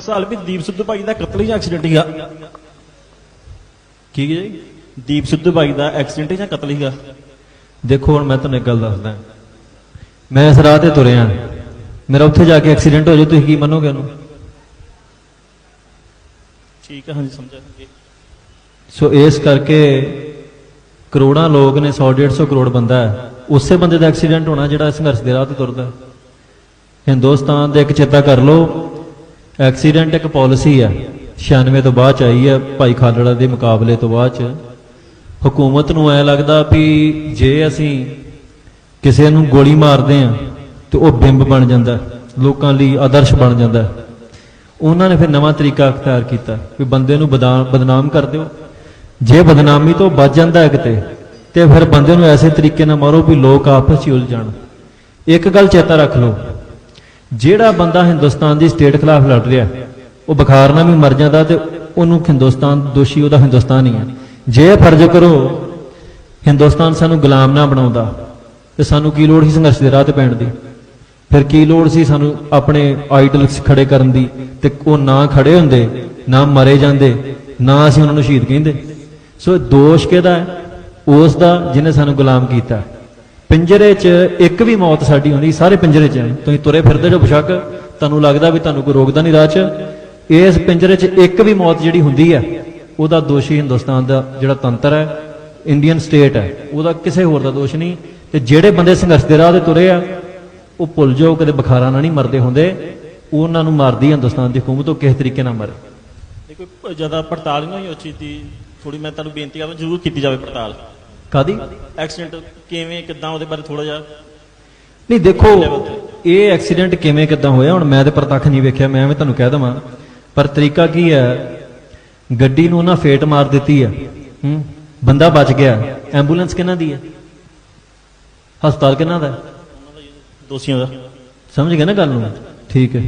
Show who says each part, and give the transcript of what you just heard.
Speaker 1: ਸਾਲ ਵੀ ਦੀਪ ਸਿੱਧੂ ਭਾਈ ਦਾ ਕਤਲ ਹੀ ਐਕਸੀਡੈਂਟ ਹੀਗਾ ਕੀ ਜੀ? ਦੀਪ ਸਿੱਧੂ ਭਾਈ ਦਾ ਐਕਸੀਡੈਂਟ ਜਾਂ ਕਤਲ ਹੀਗਾ
Speaker 2: ਦੇਖੋ ਹੁਣ ਮੈਂ ਤੁਹਾਨੂੰ ਇੱਕ ਗੱਲ ਦੱਸਦਾ। ਮੈਂ ਇਸ ਰਾਹ ਤੇ ਤੁਰਿਆ। ਮੇਰਾ ਉੱਥੇ ਜਾ ਕੇ ਐਕਸੀਡੈਂਟ ਹੋ ਜਾਏ ਤੁਸੀਂ ਕੀ ਮੰਨੋਗੇ ਉਹਨੂੰ?
Speaker 1: ਠੀਕ ਹੈ ਹਾਂਜੀ ਸਮਝਿਆ ਜੀ
Speaker 2: ਸੋ ਇਸ ਕਰਕੇ ਕਰੋੜਾਂ ਲੋਕ ਨੇ 100 150 ਕਰੋੜ ਬੰਦਾ ਹੈ ਉਸੇ ਬੰਦੇ ਦਾ ਐਕਸੀਡੈਂਟ ਹੋਣਾ ਜਿਹੜਾ ਸੰਘਰਸ਼ ਦੇ ਰਾਹ ਤੇ ਤੁਰਦਾ। ਹਿੰਦੁਸਤਾਨ ਦੇ ਇੱਕ ਚੇਤਾ ਕਰ ਲਓ ਐਕਸੀਡੈਂਟ ਇੱਕ ਪਾਲਿਸੀ ਆ। 96 ਤੋਂ ਬਾਅਦ ਚ ਆਈ ਹੈ ਭਾਈ ਖਾਲੜਾ ਦੇ ਮੁਕਾਬਲੇ ਤੋਂ ਬਾਅਦ ਚ। ਹਕੂਮਤ ਨੂੰ ਐ ਲੱਗਦਾ ਵੀ ਜੇ ਅਸੀਂ ਕਿਸੇ ਨੂੰ ਗੋਲੀ ਮਾਰਦੇ ਆ, ਤੇ ਉਹ ਬਿੰਬ ਬਣ ਜਾਂਦਾ, ਲੋਕਾਂ ਲਈ ਆਦਰਸ਼ ਬਣ ਜਾਂਦਾ। ਉਹਨਾਂ ਨੇ ਫਿਰ ਨਵਾਂ ਤਰੀਕਾ ਅਖਤਿਆਰ ਕੀਤਾ ਵੀ ਬੰਦੇ ਨੂੰ ਬਦਾ- ਬਦਨਾਮ ਕਰ ਦਿਓ। ਜੇ ਬਦਨਾਮੀ ਤੋਂ ਬਚ ਜਾਂਦਾ ਹੈ ਕਿਤੇ ਤੇ ਫਿਰ ਬੰਦੇ ਨੂੰ ਐਸੇ ਤਰੀਕੇ ਨਾਲ ਮਾਰੋ ਵੀ ਲੋਕ ਆਪਸ 'ਚ ਹੀ ਉਲਝ ਜਾਣ। ਇੱਕ ਗੱਲ ਚੇਤਾ ਰੱਖ ਲਓ ਜਿਹੜਾ ਬੰਦਾ ਹਿੰਦੁਸਤਾਨ ਦੀ ਸਟੇਟ ਖਿਲਾਫ ਲੜ ਰਿਹਾ, ਉਹ ਬੁਖਾਰ ਨਾਲ ਵੀ ਮਰ ਜਾਂਦਾ ਤੇ ਉਹਨੂੰ ਹਿੰਦੁਸਤਾਨ ਦੋਸ਼ੀ, ਉਹਦਾ ਹਿੰਦੁਸਤਾਨ ਹੀ ਹੈ। ਜੇ ਫਰਜ਼ ਕਰੋ ਹਿੰਦੁਸਤਾਨ ਸਾਨੂੰ ਗੁਲਾਮ ਨਾ ਬਣਾਉਂਦਾ, ਤੇ ਸਾਨੂੰ ਕੀ ਲੋੜ ਸੀ ਸੰਘਰਸ਼ ਦੇ ਰਾਹ ਤੇ ਪੈਣ ਦੀ? ਫਿਰ ਕੀ ਲੋੜ ਸੀ ਸਾਨੂੰ ਆਪਣੇ ਆਈਡਲਸ ਖੜੇ ਕਰਨ ਦੀ? ਤੇ ਉਹ ਨਾ ਖੜੇ ਹੁੰਦੇ, ਨਾ ਮਰੇ ਜਾਂਦੇ, ਨਾ ਅਸੀਂ ਉਹਨਾਂ ਨੂੰ ਸ਼ਹੀਦ ਕਹਿੰਦੇ। ਸੋ ਦੋਸ਼ ਕਿਹਦਾ ਹੈ? ਉਸ ਦਾ ਜਿਹਨੇ ਸਾਨੂੰ ਗੁਲਾਮ ਕੀਤਾ। ਪਿੰਜਰੇ 'ਚ ਇੱਕ ਵੀ ਮੌਤ ਸਾਡੀ ਹੁੰਦੀ ਸਾਰੇ ਪਿੰਜਰੇ 'ਚ ਤੁਸੀਂ ਤੁਰੇ ਫਿਰਦੇ ਜੋ ਬਸ਼ੱਕ, ਤੁਹਾਨੂੰ ਲੱਗਦਾ ਵੀ ਤੁਹਾਨੂੰ ਕੋਈ ਰੋਕਦਾ ਨਹੀਂ ਰਾਹ 'ਚ। ਇਸ ਪਿੰਜਰੇ 'ਚ ਇੱਕ ਵੀ ਮੌਤ ਜਿਹੜੀ ਹੁੰਦੀ ਹੈ ਉਹਦਾ ਦੋਸ਼ੀ ਹਿੰਦੁਸਤਾਨ ਦਾ ਜਿਹੜਾ ਤੰਤਰ ਹੈ ਇੰਡੀਅਨ ਸਟੇਟ ਹੈ। ਉਹਦਾ ਕਿਸੇ ਹੋਰ ਦਾ ਦੋਸ਼ ਨਹੀਂ। ਤੇ ਜਿਹੜੇ ਬੰਦੇ ਸੰਘਰਸ਼ ਦੇ ਰਾਹ ਤੇ ਤੁਰੇ ਆ, ਉਹ ਭੁੱਲ ਜਾਓ, ਕਦੇ ਬੁਖਾਰਾਂ ਨਾਲ ਨਹੀਂ ਮਰਦੇ ਹੁੰਦੇ। ਉਹਨਾਂ ਨੂੰ ਮਾਰਦੀ ਹਿੰਦੁਸਤਾਨ ਦੀ ਹਕੂਮਤ ਉਹ ਕਿਸ ਤਰੀਕੇ ਨਾਲ ਮਰੇ।
Speaker 1: ਦੇਖੋ, ਜ਼ਿਆਦਾ ਪੜਤਾਲ ਨਹੀਂ ਹੋਈ ਉਸ ਚੀਜ਼ ਦੀ। ਥੋੜੀ ਮੈਂ ਤੁਹਾਨੂੰ ਬੇਨਤੀ ਕਰਦਾ, ਜ਼ਰੂਰ ਕੀਤੀ ਜਾਵੇ ਪੜਤਾਲ।
Speaker 2: ਕਾਦੀ?
Speaker 1: ਐਕਸੀਡੈਂਟ ਕਿਵੇਂ ਕਿੱਦਾਂ ਉਹਦੇ ਬਾਰੇ ਥੋੜਾ ਜਿਹਾ।
Speaker 2: ਨਹੀਂ ਦੇਖੋ ਇਹ ਐਕਸੀਡੈਂਟ ਕਿਵੇਂ ਕਿੱਦਾਂ ਹੋਇਆ ਹੁਣ ਮੈਂ ਤੇ ਪ੍ਰਤੱਖ ਨਹੀਂ ਵੇਖਿਆ ਮੈਂ ਐਵੇਂ ਤੁਹਾਨੂੰ ਕਹਿ ਦਵਾਂ। ਪਰ ਤਰੀਕਾ ਕੀ ਹੈ? ਗੱਡੀ ਨੂੰ ਉਹਨਾਂ ਫੇਟ ਮਾਰ ਦਿੱਤੀ ਹੈ। ਹੂੰ? ਬੰਦਾ ਬਚ ਗਿਆ। ਐਂਬੂਲੈਂਸ ਕਿਹਨਾਂ ਦੀ ਹੈ? ਹਸਪਤਾਲ ਕਿਹਨਾਂ ਦਾ
Speaker 1: ਦੋਸ਼ੀਆਂ ਦਾ।
Speaker 2: ਸਮਝ ਗਏ ਨਾ ਗੱਲ ਨੂੰ? ਠੀਕ ਹੈ।